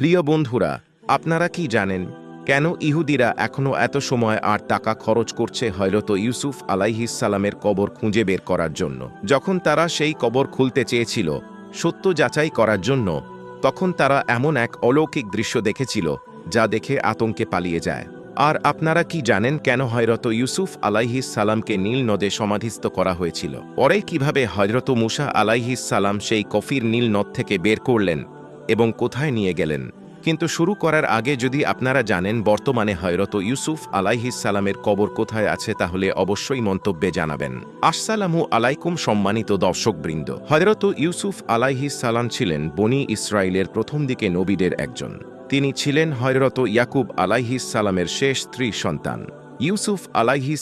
প্রিয় বন্ধুরা, আপনারা কি জানেন কেন ইহুদিরা এখনও এত সময় আর টাকা খরচ করছে হয়রত ইউসুফ আলাইহিসালামের কবর খুঁজে বের করার জন্য? যখন তারা সেই কবর খুলতে চেয়েছিল সত্য যাচাই করার জন্য, তখন তারা এমন এক অলৌকিক দৃশ্য দেখেছিল যা দেখে আতঙ্কে পালিয়ে যায়। আর আপনারা কি জানেন কেন হয়রত ইউসুফ আলাইহিস সালামকে নীল নদে সমাধিস্থ করা হয়েছিল? পরে কীভাবে হয়রত মুসা আলাইহিস সালাম সেই কফির নীল নদ থেকে বের করলেন? এবং কোথায় নিয়ে গেলেন। কিন্তু শুরু করার আগে যদি আপনারা জানেন বর্তমানে হয়রত ইউসুফ সালামের কবর কোথায় আছে তাহলে অবশ্যই মন্তব্যে জানাবেন। আসসালামু আলাইকুম সম্মানিত দর্শকবৃন্দ। হয়রত ইউসুফ সালাম ছিলেন বনি ইসরায়েলের প্রথম দিকে নবীদের একজন। তিনি ছিলেন হয়রত ইয়াকুব সালামের শেষ স্ত্রী সন্তান। ইউসুফ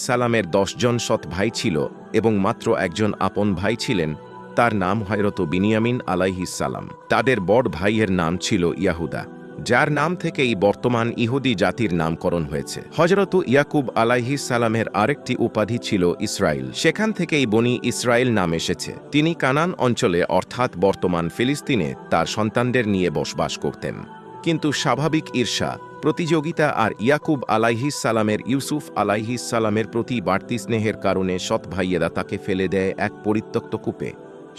সালামের দশজন সৎ ভাই ছিল এবং মাত্র একজন আপন ভাই ছিলেন তার নাম হয়রত বিনিয়ামিন আলাইহিস সালাম। তাদের বড় ভাইয়ের নাম ছিল ইয়াহুদা, যার নাম থেকেই বর্তমান ইহুদি জাতির নামকরণ হয়েছে। হজরত ইয়াকুব আলাইহিস সালামের আরেকটি উপাধি ছিল ইসরায়েল সেখান থেকেই বনি ইসরায়েল নাম এসেছে। তিনি কানান অঞ্চলে, অর্থাৎ বর্তমান ফিলিস্তিনে, তার সন্তানদের নিয়ে বসবাস করতেন। কিন্তু স্বাভাবিক ঈর্ষা, প্রতিযোগিতা আর ইয়াকুব আলাইহিস সালামের, ইউসুফ আলাইহিস সালামের প্রতি বাড়তি স্নেহের কারণে সৎ ভাইয়েরা তাকে ফেলে দেয় এক পরিত্যক্ত কূপে।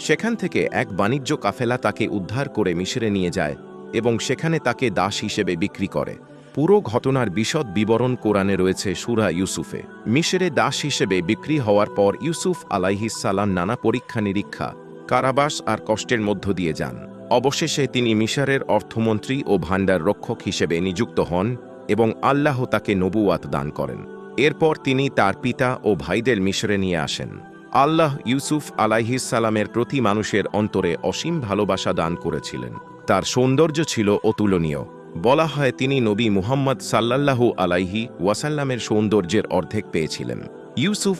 সেখান থেকে এক বাণিজ্য কাফেলা তাকে উদ্ধার করে মিশরে নিয়ে যায় এবং সেখানে তাকে দাস হিসেবে বিক্রি করে। পুরো ঘটনার বিশদ বিবরণ কোরআনে রয়েছে সুরা ইউসুফে। মিশরে দাস হিসেবে বিক্রি হওয়ার পর ইউসুফ আলাইহিস সালাম নানা পরীক্ষা নিরীক্ষা, কারাবাস আর কষ্টের মধ্য দিয়ে যান। অবশেষে তিনি মিশরের অর্থমন্ত্রী ও ভাণ্ডার রক্ষক হিসেবে নিযুক্ত হন এবং আল্লাহ তাকে নবুয়াত দান করেন। এরপর তিনি তার পিতা ও ভাইদের মিশরে নিয়ে আসেন। আল্লাহ ইউসুফ সালামের প্রতি মানুষের অন্তরে অসীম ভালোবাসা দান করেছিলেন। তার সৌন্দর্য ছিল অতুলনীয়। বলা হয় তিনি নবী মুহাম্মদ সাল্লাল্লাহু আলাইহি ওয়াসাল্লামের সৌন্দর্যের অর্ধেক পেয়েছিলেন। ইউসুফ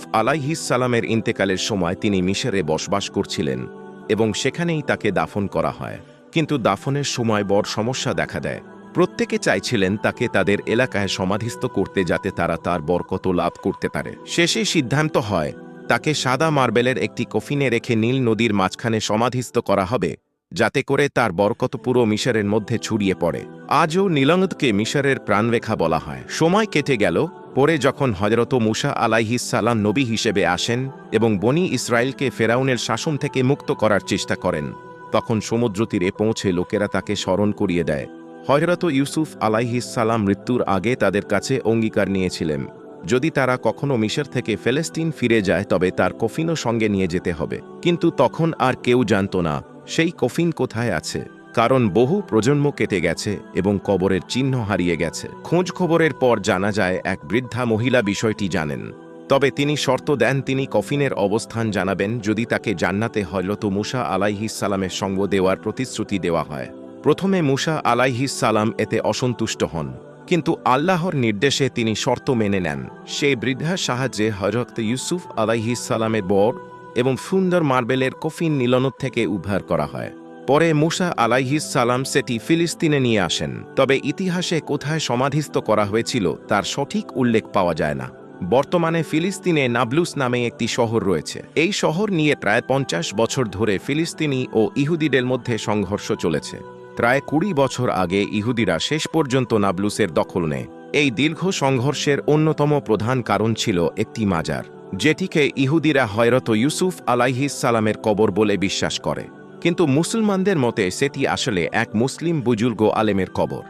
সালামের ইন্তেকালের সময় তিনি মিশরে বসবাস করছিলেন এবং সেখানেই তাকে দাফন করা হয়। কিন্তু দাফনের সময় বড় সমস্যা দেখা দেয়। প্রত্যেকে চাইছিলেন তাকে তাদের এলাকায় সমাধিস্থ করতে যাতে তারা তার বরকত লাভ করতে পারে। শেষে সিদ্ধান্ত হয় তাকে সাদা মার্বেলের একটি কফিনে রেখে নীল নদীর মাঝখানে সমাধিস্থ করা হবে, যাতে করে তার বরকত পুরো মিশরের মধ্যে ছড়িয়ে পড়ে। আজও নীলঙ্গদকে মিশরের প্রাণরেখা বলা হয়। সময় কেটে গেল, পরে যখন হজরত মুসা আলাইহিস সালাম নবী হিসেবে আসেন এবং বনি ইসরায়েলকে ফেরাউনের শাসন থেকে মুক্ত করার চেষ্টা করেন, তখন সমুদ্র তীরে পৌঁছে লোকেরা তাকে স্মরণ করিয়ে দেয়। হজরত ইউসুফ আলাইহিস সালাম মৃত্যুর আগে তাদের কাছে অঙ্গীকার নিয়েছিলেন। যদি তারা কখনো মিশর থেকে ফেলেস্তিন ফিরে যায়, তবে তার কফিনও সঙ্গে নিয়ে যেতে হবে। কিন্তু তখন আর কেউ জানত না, সেই কফিন কোথায় আছে। কারণ বহু প্রজন্ম কেটে গেছে এবং কবরের চিহ্ন হারিয়ে গেছে। খোঁজ খবরের পর জানা যায়, এক বৃদ্ধা মহিলা বিষয়টি জানেন। তবে তিনি শর্ত দেন, তিনি কফিনের অবস্থান জানাবেন, যদি তাকে জান্নাতে হজরত মুসা আলাইহিস সালামের সঙ্গ দেওয়ার প্রতিশ্রুতি দেওয়া হয়। প্রথমে মুসা আলাইহিস সালাম এতে অসন্তুষ্ট হন। কিন্তু আল্লাহর নির্দেশে তিনি শর্ত মেনে নেন। সেই বৃদ্ধার সাহায্যে হজরত ইউসুফ আলাইহিস সালামের বর এবং সুন্দর মার্বেলের কফিন নিলনত থেকে উদ্ধার করা হয়। পরে মুসা আলাইহিস সালাম সেটি ফিলিস্তিনে নিয়ে আসেন। তবে ইতিহাসে কোথায় সমাধিস্থ করা হয়েছিল তার সঠিক উল্লেখ পাওয়া যায় না। বর্তমানে ফিলিস্তিনে নাবলুস নামে একটি শহর রয়েছে। এই শহর নিয়ে প্রায় পঞ্চাশ বছর ধরে ফিলিস্তিনি ও ইহুদিদের মধ্যে সংঘর্ষ চলেছে। প্রায় কুড়ি বছর আগে ইহুদিরা শেষ পর্যন্ত নাবলুসের দখল নেয়। এই দীর্ঘ সংঘর্ষের অন্যতম প্রধান কারণ ছিল একটি মাজার, যেটিকে ইহুদিরা হয়রত ইউসুফ সালামের কবর বলে বিশ্বাস করে। কিন্তু মুসলমানদের মতে সেটি আসলে এক মুসলিম বুজুর্গ আলেমের কবর,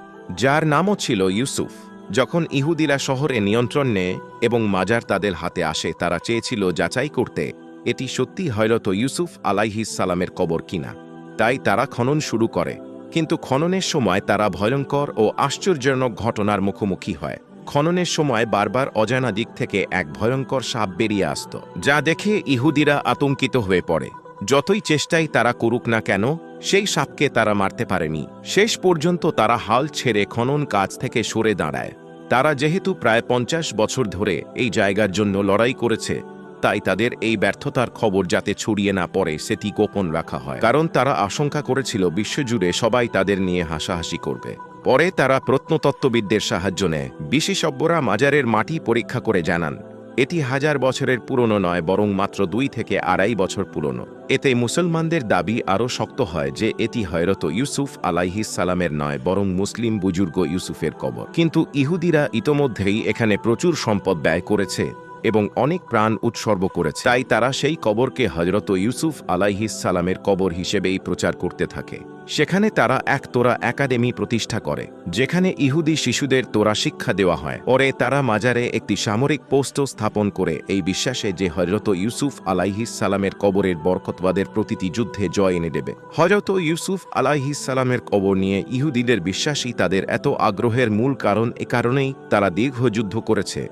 যার নামও ছিল ইউসুফ। যখন ইহুদিরা শহরে নিয়ন্ত্রণ নেয় এবং মাজার তাদের হাতে আসে, তারা চেয়েছিল যাচাই করতে এটি সত্যি হয়রত ইউসুফ সালামের কবর কিনা। তাই তারা খনন শুরু করে। কিন্তু খননের সময় তারা ভয়ঙ্কর ও আশ্চর্যজনক ঘটনার মুখোমুখি হয়। খননের সময় বারবার অজানা দিক থেকে এক ভয়ঙ্কর সাপ বেরিয়ে আসত, যা দেখে ইহুদিরা আতঙ্কিত হয়ে পড়ে। যতই চেষ্টাই তারা করুক না কেন, সেই সাপকে তারা মারতে পারেনি। শেষ পর্যন্ত তারা হাল ছেড়ে খনন কাজ থেকে সরে দাঁড়ায়। তারা যেহেতু প্রায় পঞ্চাশ বছর ধরে এই জায়গার জন্য লড়াই করেছে তাই তাদের এই ব্যর্থতার খবর যাতে ছড়িয়ে না পড়ে, সেটি গোপন রাখা হয়। কারণ তারা আশঙ্কা করেছিল, বিশ্বজুড়ে সবাই তাদের নিয়ে হাসাহাসি করবে। পরে তারা প্রত্নতত্ত্ববিদদের সাহায্য নেয়। বিশেষজ্ঞরা মাজারের মাটি পরীক্ষা করে জানান, এটি হাজার বছরের পুরনো নয়, বরং মাত্র দুই থেকে আড়াই বছর পুরনো। এতে মুসলমানদের দাবি আরও শক্ত হয় যে, এটি হয়রত ইউসুফ আলাইহিস সালামের নয়, বরং মুসলিম বুজুর্গ ইউসুফের কবর। কিন্তু ইহুদিরা ইতোমধ্যেই এখানে প্রচুর সম্পদ ব্যয় করেছে। এবং অনেক প্রাণ উৎসর্গ করেছে। তাই তারা সেই কবরকে হজরত ইউসুফ সালামের কবর হিসেবেই প্রচার করতে থাকে। সেখানে তারা এক তোরা একাডেমি প্রতিষ্ঠা করে, যেখানে ইহুদি শিশুদের তোরা শিক্ষা দেওয়া হয়। পরে তারা মাজারে একটি সামরিক পোস্টও স্থাপন করে এই বিশ্বাসে যে হজরত ইউসুফ সালামের কবরের বরকতবাদের প্রতিটি যুদ্ধে জয় এনে দেবে। হজরত ইউসুফ সালামের কবর নিয়ে ইহুদিদের বিশ্বাসই তাদের এত আগ্রহের মূল কারণ এ কারণেই তারা দীর্ঘ যুদ্ধ করেছে।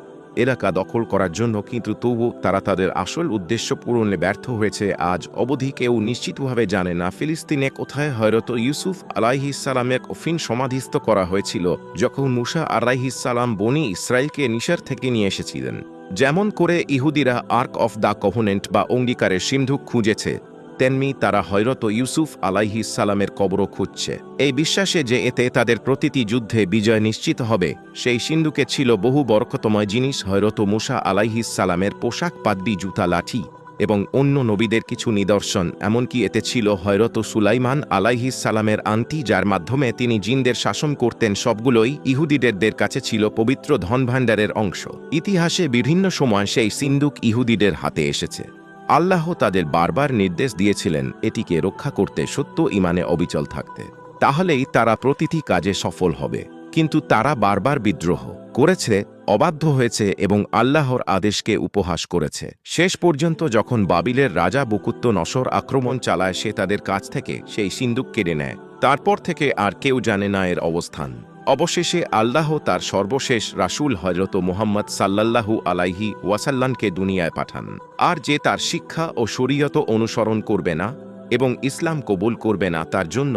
এলাকা দখল করার জন্য, কিন্তু তবু তারা তাদের আসল উদ্দেশ্য পূরণে ব্যর্থ হয়েছে। আজ অবধি কেউ নিশ্চিতভাবে জানে না ফিলিস্তিনে কোথায় হয়রত ইউসুফ আলাইহিসালামের কফিন সমাধিস্থ করা হয়েছিল, যখন মুসা আলাইহিসালাম বনি ইসরায়েলকে নিশার থেকে নিয়ে এসেছিলেন। যেমন করে ইহুদিরা আর্ক অফ দ্য কভনেন্ট বা অঙ্গীকারের সিন্ধুক খুঁজেছে। তেমনি তারা হয়রত ইউসুফ আলাইহিস সালামের কবরও খুঁজছে। এই বিশ্বাসে যে এতে তাদের প্রতিটি যুদ্ধে বিজয় নিশ্চিত হবে, সেই সিন্ধুকে ছিল বহু বরকতময় জিনিস হয়রত মুসা আলাইহিস সালামের পোশাক পাদ্দি জুতা, লাঠি এবং অন্য নবীদের কিছু নিদর্শন, এমনকি এতে ছিল হয়রত সুলাইমান আলাইহিস সালামের আন্টি যার মাধ্যমে তিনি জিনদের শাসন করতেন, সবগুলোই ইহুদিদের কাছে ছিল পবিত্র ধনভাণ্ডারের অংশ। ইতিহাসে বিভিন্ন সময় সেই সিন্দুক ইহুদিদের হাতে এসেছে। আল্লাহ তাদের বারবার নির্দেশ দিয়েছিলেন এটিকে রক্ষা করতে সত্য ইমানে অবিচল থাকতে। তাহলেই তারা প্রতিটি কাজে সফল হবে। কিন্তু তারা বারবার বিদ্রোহ করেছে, অবাধ্য হয়েছে এবং আল্লাহর আদেশকে উপহাস করেছে। শেষ পর্যন্ত যখন বাবিলের রাজা বুকুত্ত নসর আক্রমণ চালায়, সে তাদের কাছ থেকে সেই সিন্দুক কেড়ে নেয়। তারপর থেকে আর কেউ জানে না এর অবস্থান। অবশেষে আল্লাহ তার সর্বশেষ রাসূল হজরত মোহাম্মদ সাল্লাল্লাহু আলাইহি ওয়াসাল্লামকে দুনিয়ায় পাঠান। আর যে তার শিক্ষা ও শরীয়ত অনুসরণ করবে না এবং ইসলাম কবুল করবে না, তার জন্য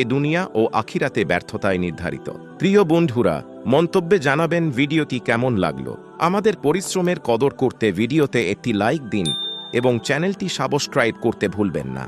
এ দুনিয়া ও আখিরাতে ব্যর্থতায় নির্ধারিত। প্রিয় বন্ধুরা, মন্তব্যে জানাবেন ভিডিওটি কেমন লাগল? আমাদের পরিশ্রমের কদর করতে ভিডিওতে একটি লাইক দিন এবং চ্যানেলটি সাবস্ক্রাইব করতে ভুলবেন না।